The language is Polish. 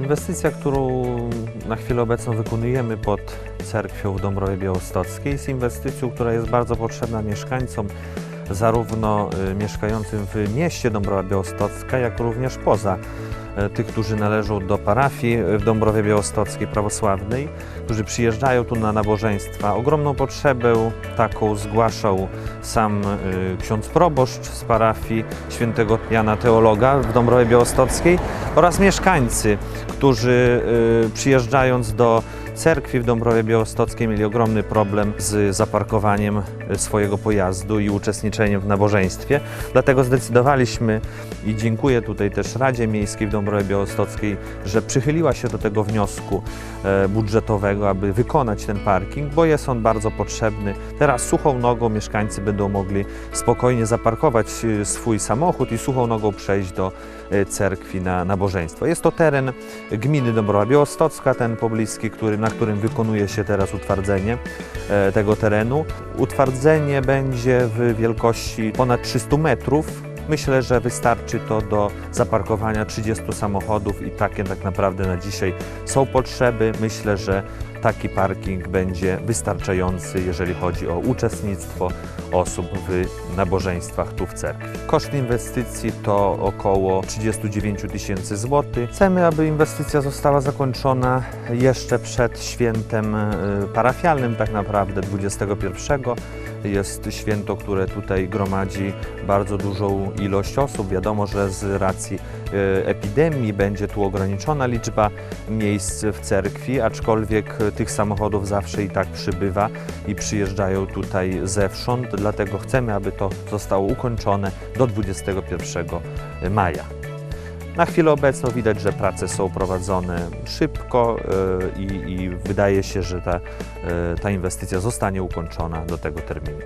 Inwestycja, którą na chwilę obecną wykonujemy pod cerkwią w Dąbrowie Białostockiej jest inwestycją, która jest bardzo potrzebna mieszkańcom, zarówno y, mieszkającym w mieście Dąbrowa Białostocka, jak również poza tych, którzy należą do parafii w Dąbrowie Białostockiej prawosławnej, którzy przyjeżdżają tu na nabożeństwa. Ogromną potrzebę taką zgłaszał sam y, ksiądz proboszcz z parafii świętego Jana Teologa w Dąbrowie Białostockiej oraz mieszkańcy, którzy przyjeżdżając do cerkwi w Dąbrowie Białostockiej mieli ogromny problem z zaparkowaniem swojego pojazdu i uczestniczeniem w nabożeństwie. Dlatego zdecydowaliśmy i dziękuję tutaj też Radzie Miejskiej w Dąbrowie Białostockiej, że przychyliła się do tego wniosku e, budżetowego, aby wykonać ten parking, bo jest on bardzo potrzebny. Teraz suchą nogą mieszkańcy będą mogli spokojnie zaparkować y, swój samochód i suchą nogą przejść do e, cerkwi na nabożeństwo. Jest to teren gminy Dąbrowa Białostocka, ten pobliski, który, na którym wykonuje się teraz utwardzenie e, tego terenu. Utwardzenie będzie w wielkości ponad 300 metrów. Myślę, że wystarczy to do zaparkowania 30 samochodów i takie tak naprawdę na dzisiaj są potrzeby. Myślę, że taki parking będzie wystarczający, jeżeli chodzi o uczestnictwo osób w nabożeństwach tu w cerkwi. Koszt inwestycji to około 39 tysięcy złotych. Chcemy, aby inwestycja została zakończona jeszcze przed świętem e, parafialnym, tak naprawdę 21. Jest święto, które tutaj gromadzi bardzo dużą ilość osób. Wiadomo, że z racji e, epidemii będzie tu ograniczona liczba miejsc w cerkwi, aczkolwiek tych samochodów zawsze i tak przybywa i przyjeżdżają tutaj zewsząd, dlatego chcemy, aby to zostało ukończone do 21 maja. Na chwilę obecną widać, że prace są prowadzone szybko e, i, i wydaje się, że ta, e, ta inwestycja zostanie ukończona do tego terminu.